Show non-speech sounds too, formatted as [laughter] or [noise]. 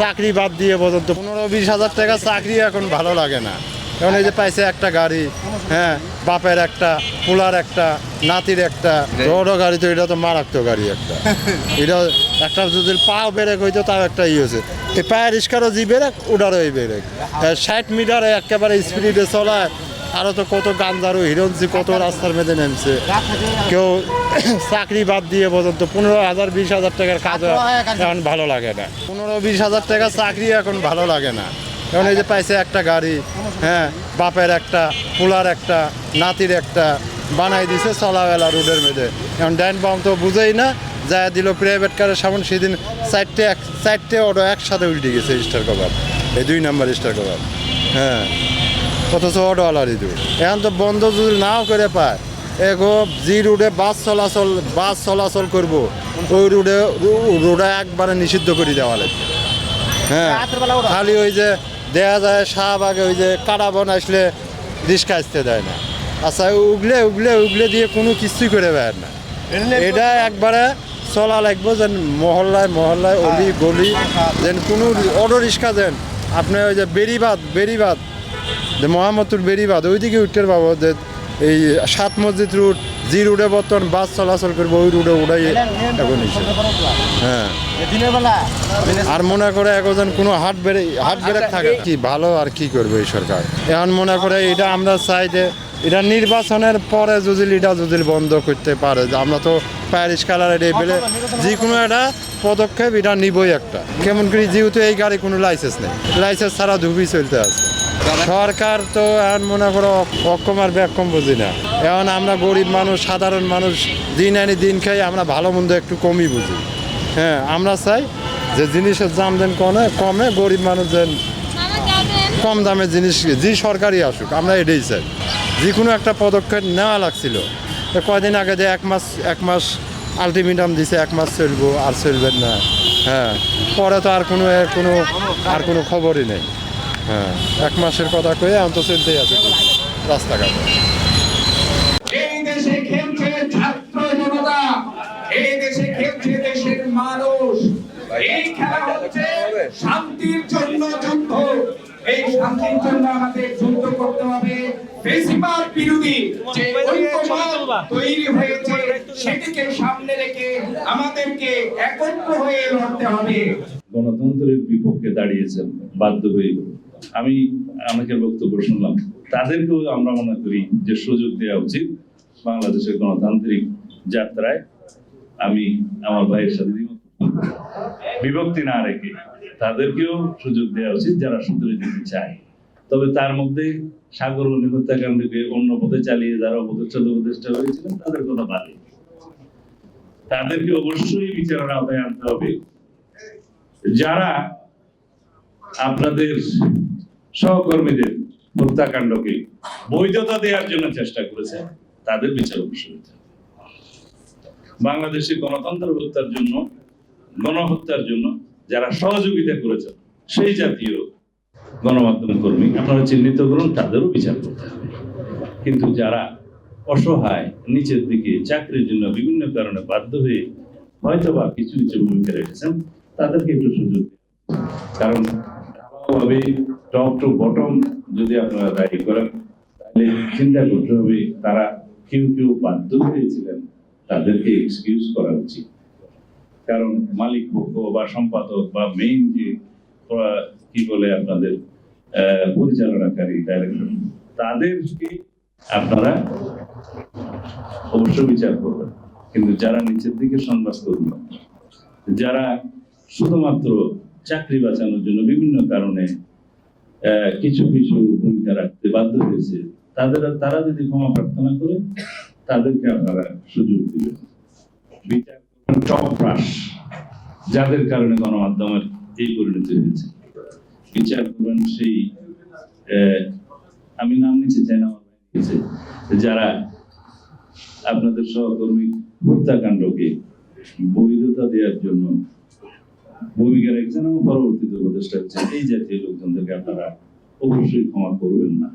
চাকরি বাদ দিয়ে পর্যন্ত পনেরো বিশ হাজার টাকা চাকরি এখন ভালো লাগে না। এখন এই যে পাইছে একটা গাড়ি হ্যাঁ বাপের একটা, পোলার একটা, নাতির একটা, বড় গাড়ি তো এটা তো মারাত্মক গাড়ি একটা। এটা একটা যদি পাও ব্রেক হইতো তাও একটা ই হয়েছে এই পায়ের রিস্কারও জি ব্রেক, ওটারও এই ব্রেক। ষাট মিটারে একেবারে স্পিডে চলায় আরও তো কত গান্দারু হিরঞ্জি কত রাস্তার মেঝে নেমছে। কেউ [coughs] চাকরি বাদ দিয়ে পর্যন্ত পনেরো হাজার বিশ হাজার টাকার কাজ এখন ভালো লাগে না। পনেরো বিশ হাজার টাকা চাকরি এখন ভালো লাগে না। এখন এই যে পাইছে একটা গাড়ি হ্যাঁ বাপের একটা পোলার একটা নাতির একটা বানাই দিছে চলাবেলা রোডের মেঝে। এখন ড্যান বাম তো বুঝেই না যা দিল প্রাইভেট কারের সামনে সেদিন চারটে এক চারটে অটো একসাথে উল্টে গেছে স্টার কভার এই দুই নাম্বার স্টার কভার হ্যাঁ। অথচ অটোওয়ালারই দূর এখন তো বন্ধ যদি নাও করে পায় এগো যে রুটে বাস চলাচল বাস চলাচল করব ওই রুটে রোডে একবারে নিষিদ্ধ করে দেওয়া লাগবে। হ্যাঁ খালি ওই যে দেখা যায় শাহবাগে ওই যে কাটাবন আসলে রিক্সা আসতে দেয় না। আচ্ছা উগলে উগলে উগলে দিয়ে কোনো কিছুই করে বের না। এটা একবারে চলা লাগবে যেন মহল্লায় মহল্লায় অলি গলি যেন কোনো অটো রিক্সা দেন আপনি ওই যে বেরিবাদ বেরিবাদ যে মোহাম্মদপুর বেরিবাদ ওইদিকে উঠতে পাবো যে এই সাত মসজিদ রুট যে রুটে বর্তমান বাস চলাচল করব, ওই রুটে ওটাই এখন হ্যাঁ। আর মনে করে একজন কোনো হাট বেড়ে হাট বেড়ে থাকে কি? ভালো আর কি করবে এই সরকার? এখন মনে করে এটা আমরা চাই যে এটা নির্বাচনের পরে যদি এটা যদি বন্ধ করতে পারে, যে আমরা তো প্যারিস কালার বেলে যে কোনো একটা পদক্ষেপ এটা নিবই একটা। কেমন করে যেহেতু এই গাড়ি কোনো লাইসেন্স নেই। লাইসেন্স ছাড়া ধুবি চলতে আছে। সরকার তো এখন মনে করো অক্ষম আর ব্যাক্ষম বুঝি না। এখন আমরা গরিব মানুষ, সাধারণ মানুষ, দিন আনি দিন খাই, আমরা ভালো মন্দ একটু কমই বুঝি। হ্যাঁ আমরা চাই যে জিনিসের দাম দেন কমে কমে, গরিব মানুষ যেন কম দামে জিনিস যে সরকারই আসুক, আমরা এটাই চাই। যে কোনো একটা পদক্ষেপ নেওয়া লাগছিল। কয়দিন আগে যে এক মাস এক মাস আলটিমেটাম দিছে, এক মাস চলবো আর চলবেন না। হ্যাঁ পরে তো আর কোনো কোনো, আর কোনো খবরই নেই। হ্যাঁ। এক মাসের কথা কয়ে আমি তো চলতেই আছে রাস্তাঘাটে। এই দেশে খেলছে ছাত্র জনতা এই দেশে খেলছে দেশের মানুষ। এই খেলা হচ্ছে শান্তির জন্য যুদ্ধ। এই শান্তির জন্য আমাদের যুদ্ধ করতে হবে। বেশিরভাগ বিরোধী যে ঐক্যমত তৈরি হয়েছে সেটিকে সামনে রেখে আমাদেরকে একত্র হয়ে লড়তে হবে। গণতন্ত্রের বিপক্ষে দাঁড়িয়েছেন বাধ্য হয়ে। আমি অনেকের বক্তব্য শুনলাম। তাদেরকেও আমরা মনে করি যে সুযোগ দেওয়া উচিত বাংলাদেশের গণতান্ত্রিক যাত্রায়। আমি আমার ভাইয়ের সাথে। বিভক্তি না রেখে তাদেরকেও সুযোগ দেওয়া উচিত যারা সুন্দর দিতে চায়। তবে তার মধ্যে সাগর সাগরমণি হত্যাকাণ্ডকে অন্য পথে চালিয়ে যারা উপদেষ্টা উপদেষ্টা হয়েছিলেন, তাদের কথা বাদে। তাদেরকে অবশ্যই বিচারের আওতায় আনতে হবে। যারা আপনাদের সহকর্মীদের হত্যাকাণ্ডকে বৈধতা দেওয়ার জন্য চেষ্টা করেছে তাদের বিচার অবশ্যই বাংলাদেশে গণতন্ত্র হত্যার জন্য, গণহত্যার জন্য যারা সহযোগিতা করেছে সেই জাতীয় গণমাধ্যম কর্মী, আপনারা চিহ্নিত করুন, তাদেরও বিচার করতে হবে। কিন্তু যারা অসহায়, নিচের দিকে চাকরির জন্য বিভিন্ন কারণে বাধ্য হয়ে হয়তো বা কিছু কিছু ভূমিকা রেখেছেন, তাদেরকে একটু সুযোগ কারণ ধারাবাহিকভাবে টপ টু বটম যদি আপনারা দায়ী করেন, তাহলে চিন্তা করতে হবে, তারা কেউ কেউ বাধ্য হয়েছিলেন তাদেরকে এক্সকিউজ করা উচিত। কারণ মালিক পক্ষ বা সম্পাদক বা মেইন যে কি বলে আপনাদের পরিচালনাকারী ডাইরেক্টর তাদেরকে আপনারা অবশ্য বিচার করবেন। কিন্তু যারা নিচের দিকে সংবাদ কর্মী যারা শুধুমাত্র চাকরি বাঁচানোর জন্য বিভিন্ন কারণে কিছু কিছু ভূমিকা রাখতে বাধ্য হয়েছে। তাদের, তারা যদি ক্ষমা প্রার্থনা করে, তাদেরকে আপনারা সুযোগ দিবেন। বিচার চপরাস যাদের কারণে গণমাধ্যমের এই পরিণতি হয়েছে। বিচার করবেন সেই আমি নাম নিতে চাই না যারা আপনাদের সহকর্মী হত্যাকাণ্ডকে বৈধতা দেওয়ার জন্য ভূমিকা রেখেছেন এবং পরবর্তীতে উপদেষ্টা হচ্ছেন এই জাতীয় লোকজনদেরকে আপনারা অবশ্যই ক্ষমা করবেন না।